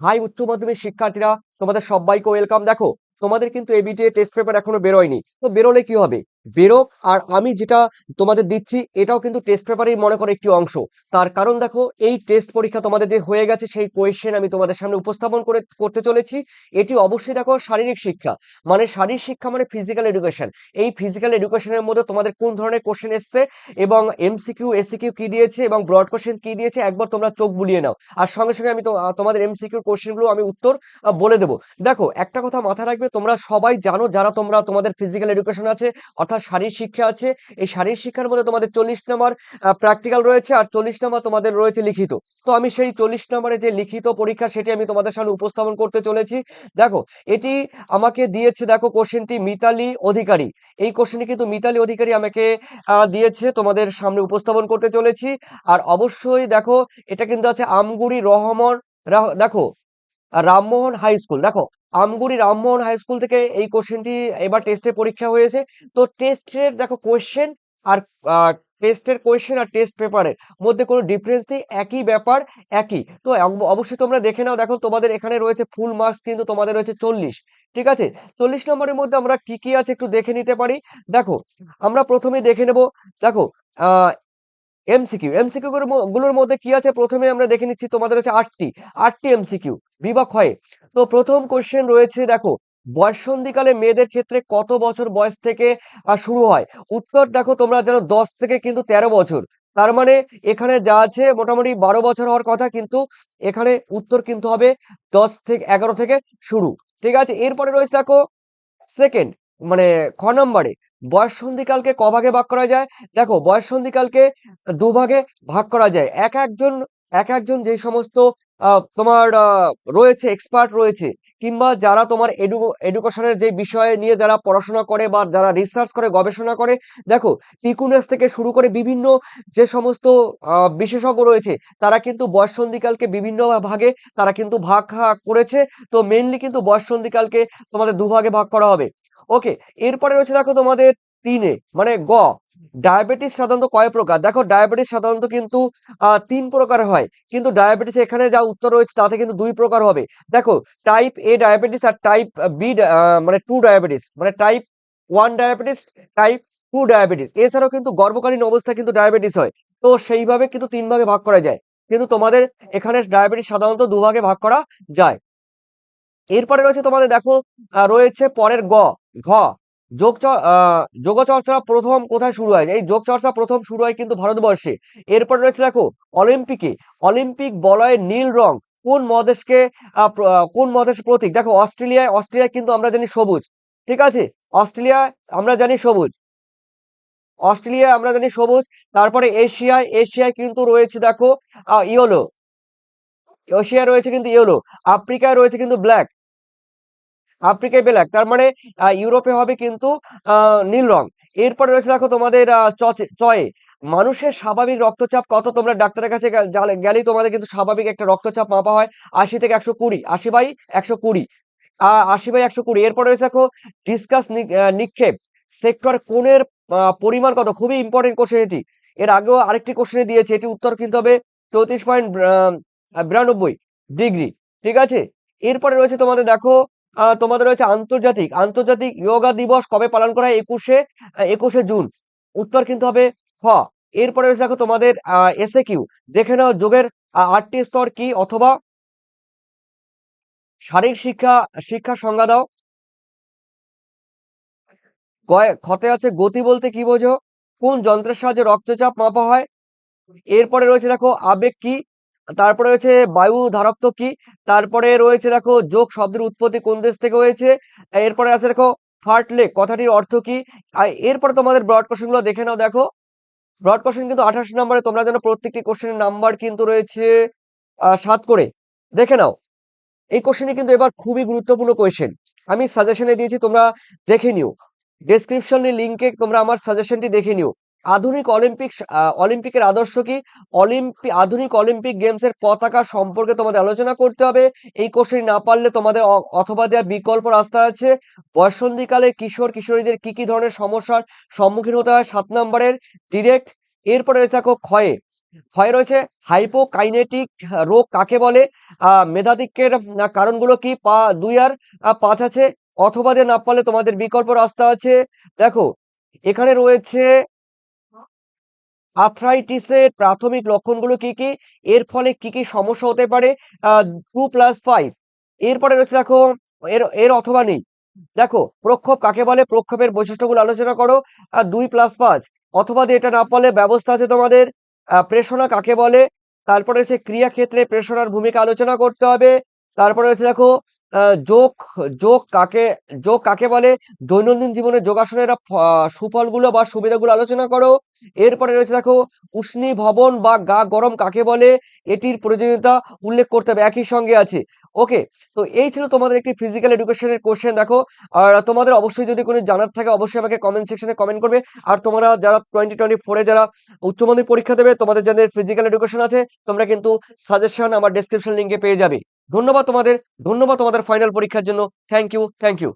High উচ্চ মাধ্যমিক শিক্ষার্থীরা, তোমাদের সবাইকে ওয়েলকাম দেখো, তোমাদের কিন্তু এবিটিএ টেস্ট পেপার এখনও বেরোয়নি। তো বেরোলে কি হবে? বেরোক, আর আমি যেটা তোমাদের দিচ্ছি, এটাও কিন্তু টেস্ট পেপারের মনে করো একটি অংশ। তার কারণ দেখো, এই টেস্ট পরীক্ষা তোমাদের যে হয়ে গেছে, সেই কোয়েশ্চেন আমি তোমাদের সামনে উপস্থাপন করে, করতে চলেছি। এটি অবশ্যই দেখো শারীরিক শিক্ষা। মানে শারীরিক শিক্ষা মানে ফিজিক্যাল এডুকেশন এই ফিজিক্যাল এডুকেশনের মধ্যে তোমাদের কোন ধরনের কোশ্চেন এসছে এবং এমসিকিউ এসিকিউ কি দিয়েছে এবং ব্রড কোশ্চেন কি দিয়েছে, একবার তোমরা চোখ বুলিয়ে নাও। আর সঙ্গে সঙ্গে আমি তোমাদের এমসিকিউর কোশ্চেনগুলো আমি উত্তর বলে দেবো। দেখো, একটা কথা মাথায় রাখবে, তোমরা সবাই জানো, যারা তোমরা তোমাদের ফিজিক্যাল এডুকেশন আছে অর্থাৎ শারীরিক শিক্ষা আছে। এই শারীরিক শিক্ষার মধ্যে তোমাদের চল্লিশ নাম্বার প্র্যাকটিক্যাল রয়েছে আর চল্লিশ নাম্বার তোমাদের রয়েছে লিখিত। তো আমি সেই চল্লিশ নম্বরে যে লিখিত পরীক্ষা সেটি আমি তোমাদের সামনে উপস্থাপন করতে চলেছি। দেখো, এটি আমাকে দিয়েছে, দেখো কোশ্চেনটি মিতালি অধিকারী। এই কোশ্চেনটি কিন্তু মিতালি অধিকারী আমাকে দিয়েছে, তোমাদের সামনে উপস্থাপন করতে চলেছি। আর অবশ্যই দেখো, এটা কিন্তু আছে আমগুড়ি রহমান দেখো, রামমোহন হাই স্কুল। দেখো আমগুড়ি রামমোহন হাই স্কুল থেকে এই কোশ্চেনটি এবার টেস্টে পরীক্ষা হয়েছে। তো টেস্টের দেখো কোশ্চেন আর টেস্টের কোশ্চেন আর টেস্ট পেপারের মধ্যে কোনো ডিফারেন্স নেই, একই ব্যাপার, একই। তো অবশ্যই তোমরা দেখে নাও, দেখো তোমাদের এখানে রয়েছে ফুল মার্কস কিন্তু তোমাদের রয়েছে চল্লিশ, ঠিক আছে? চল্লিশ নম্বরের মধ্যে আমরা কি কি আছে একটু দেখে নিতে পারি? দেখো, আমরা প্রথমে দেখে নেব, দেখো এমসিকিউ এমসিকিউ গুলোর মধ্যে কি আছে? প্রথমে আমরা দেখে নিচ্ছি তোমাদের হচ্ছে আটটি আটটি এমসিকিউ বিভাগ হয়। তো প্রথম কোশ্চেন রয়েছে, দেখো বয়ঃসন্ধিকালে মেয়েদের ক্ষেত্রে কত বছর বয়স থেকে শুরু হয়? উত্তর দেখো, তোমরা যেন দশ থেকে কিন্তু তেরো বছর। তার মানে এখানে যা আছে, মোটামুটি বারো বছর হওয়ার কথা, কিন্তু এখানে উত্তর কিন্তু হবে দশ থেকে, এগারো থেকে শুরু। ঠিক আছে? এরপরে রয়েছে, দেখো সেকেন্ড মানে খ নম্বরে বয়ঃসন্ধিকালকে ক ভাগে ভাগ করা যায়? দেখো বয়ঃসন্ধিকালকে দুভাগে ভাগ করা যায়। এক একজন এক একজন যে সমস্ত তোমার রয়েছে এক্সপার্ট রয়েছে, কিংবা যারা তোমার এডু এডুকেশনের যে বিষয়ে নিয়ে যারা পড়াশোনা করে বা যারা রিসার্চ করে, গবেষণা করে, দেখো পিকুনেস থেকে শুরু করে বিভিন্ন যে সমস্ত বিশেষজ্ঞ রয়েছে, তারা কিন্তু বয়ঃসন্ধিকালকে বিভিন্ন ভাগে, তারা কিন্তু ভাগ করেছে। তো মেনলি কিন্তু বয়ঃসন্ধিকালকে তোমাদের দুভাগে ভাগ করা হবে। ওকে এরপরে রয়েছে দেখো তোমাদের তিনে মানে গ ডায়াবেটিস সাধারণত কয় প্রকার? দেখো ডায়াবেটিস সাধারণত কিন্তু তিন প্রকার হয়। কিন্তু ডায়াবেটিস এখানে যা উত্তর রয়েছে তাতে কিন্তু দুই প্রকার হবে। দেখো টাইপ এ ডায়াবেটিস আর টাইপ বি মানে টু ডায়াবেটিস মানে type one diabetes type two diabetes এছাড়াও কিন্তু গর্ভকালীন অবস্থায় কিন্তু ডায়াবেটিস হয়। তো সেইভাবে কিন্তু তিন ভাগে ভাগ করা যায়। কিন্তু তোমাদের এখানে ডায়াবেটিস সাধারণত দুভাগে ভাগ করা যায়। এরপরে রয়েছে তোমাদের দেখো রয়েছে পরের গ ঘ। যোগ চ- আহ, যোগচর্চা প্রথম কোথায় শুরু হয়? এই যোগ চর্চা প্রথম শুরু হয় কিন্তু ভারতবর্ষে। এরপরে রয়েছে দেখো অলিম্পিকে। অলিম্পিক বলয়ের নীল রং। কোন মহাদেশকে কোন মহাদেশের প্রতীক? দেখো অস্ট্রেলিয়ায় অস্ট্রেলিয়ায় কিন্তু আমরা জানি সবুজ। ঠিক আছে? অস্ট্রেলিয়া আমরা জানি সবুজ। অস্ট্রেলিয়া আমরা জানি সবুজ। তারপরে এশিয়ায় এশিয়ায় কিন্তু রয়েছে দেখো ইয়েলো। এশিয়ায় রয়েছে কিন্তু ইয়েলো। আফ্রিকায় রয়েছে কিন্তু ব্ল্যাক। আফ্রিকায় ব্ল্যাক তার মানে ইউরোপে হবে কিন্তু নীল রং। এরপরে রয়েছে দেখো তোমাদের চয়ে। মানুষের স্বাভাবিক রক্তচাপ কত? তোমরা ডাক্তারের কাছে গেলেই তোমাদের কিন্তু স্বাভাবিক একটা রক্তচাপ মাপা হয় আশি থেকে একশো কুড়ি, আশি বাই একশো কুড়ি। আশি বাই একশো কুড়ি। এরপরে রয়েছে দেখো, ডিসকাস নিক্ষেপ। সেক্টর কোণের পরিমাণ কত? খুবই ইম্পর্টেন্ট কোশ্চেন এটি। এর আগেও আরেকটি কোশ্চেনে দিয়েছে এটি উত্তর কিন্তু হবে চৌত্রিশ পয়েন্ট বিরানব্বই ডিগ্রি। ঠিক আছে? এরপরে রয়েছে তোমাদের দেখো তোমাদের রয়েছে আন্তর্জাতিক। আন্তর্জাতিক যোগা দিবস কবে পালন করা হয়? একুশে একুশে জুন। উত্তর কিন্তু হবে খ। এরপরে রয়েছে দেখো তোমাদের এসে কিউ দেখে নাও যোগের আটটি স্তর কি? অথবা শারীরিক শিক্ষা শিক্ষার সংজ্ঞা দাও। ক্ষতে আছে গতি বলতে কি বোঝো? কোন যন্ত্রের সাহায্যে রক্তচাপ মাপা হয়? এরপরে রয়েছে দেখো আবেগ কি? তারপরে রয়েছে বায়ু ধারকত্ব কি? তারপরে রয়েছে দেখো যোগ শব্দের উৎপত্তি কোন দেশ থেকে হয়েছে? এরপরে আছে দেখো ফার্টলে কথাটির অর্থ কি? আর এরপরে তোমাদের ব্রড কোশ্চেনগুলো দেখে নাও দেখো। ব্রড কোশ্চেন কিন্তু আঠাশ নম্বরে, তোমরা যেন প্রত্যেকটি কোশ্চেনের নাম্বার কিন্তু রয়েছে সাত করে। দেখে নাও। এই কোশ্চেনটি কিন্তু এবার খুবই গুরুত্বপূর্ণ কোয়েশ্চেন আমি সাজেশনে দিয়েছি, তোমরা দেখে নিও। ডেসক্রিপশনের লিঙ্কে তোমরা আমার সাজেশনটি দেখে নিও। আধুনিক অলিম্পিক অলিম্পিকের আদর্শ কি? অলিম্পিক আধুনিক অলিম্পিক গেমসের পতাকা সম্পর্কে তোমাদের আলোচনা করতে হবে। এই কোশ্চেন না পারলে তোমাদের অথবা দেওয়া বিকল্প রাস্তা আছে। বয়সন্ধিকালে কিশোর কিশোরীদের কি কি ধরনের সমস্যার সম্মুখীন হতে হয়? সাত নম্বরের ডিরেক্ট। এরপরে রয়েছে দেখো ক্ষয়ে। ক্ষয় রয়েছে হাইপোকাইনেটিক রোগ কাকে বলে? আহ, কারণগুলো কি? পা দুই আর পাঁচ আছে। অথবা দিয়ে না পারলে তোমাদের বিকল্প রাস্তা আছে। দেখো এখানে রয়েছে আর্থ্রাইটিসের প্রাথমিক লক্ষণগুলো কি কি? এর ফলে কি কি সমস্যা হতে পারে? টু প্লাস ফাইভ এরপরে রয়েছে দেখো, এর এর অথবা নেই। দেখো, প্রক্ষোভ কাকে বলে? প্রক্ষোভের বৈশিষ্ট্যগুলো আলোচনা করো। আর দুই প্লাস পাঁচ। অথবা দিয়ে এটা না পারলে ব্যবস্থা আছে তোমাদের। প্রেষণা কাকে বলে? তারপরে রয়েছে ক্রিয়াক্ষেত্রে প্রেষণার ভূমিকা আলোচনা করতে হবে। তারপরে রয়েছে দেখো যোগ যোগ কাকে যোগ কাকে বলে? দৈনন্দিন জীবনে যোগাসনের সুফলগুলো বা সুবিধাগুলো আলোচনা করো। এরপরে রয়েছে দেখো, উষ্ণী ভবন বা গা গরম কাকে বলে? এটির প্রয়োজনীয়তা উল্লেখ করতে হবে, একই সঙ্গে আছে। ওকে, তো এই ছিল তোমাদের একটি ফিজিক্যাল এডুকেশনের কোশ্চেন দেখো। আর তোমাদের অবশ্যই যদি কোনো জানার থাকে, অবশ্যই আমাকে কমেন্ট সেকশনে কমেন্ট করবে। আর তোমরা যারা টোয়েন্টি টোয়েন্টি ফোরে যারা উচ্চ মাধ্যমিক পরীক্ষা দেবে, তোমাদের যাদের ফিজিক্যাল এডুকেশন আছে। তোমরা কিন্তু সাজেশন আমার ডেসক্রিপশন লিঙ্কে পেয়ে যাবে। ধন্যবাদ তোমাদের ধন্যবাদ তোমাদের ফাইনাল পরীক্ষার জন্য। Thank you thank you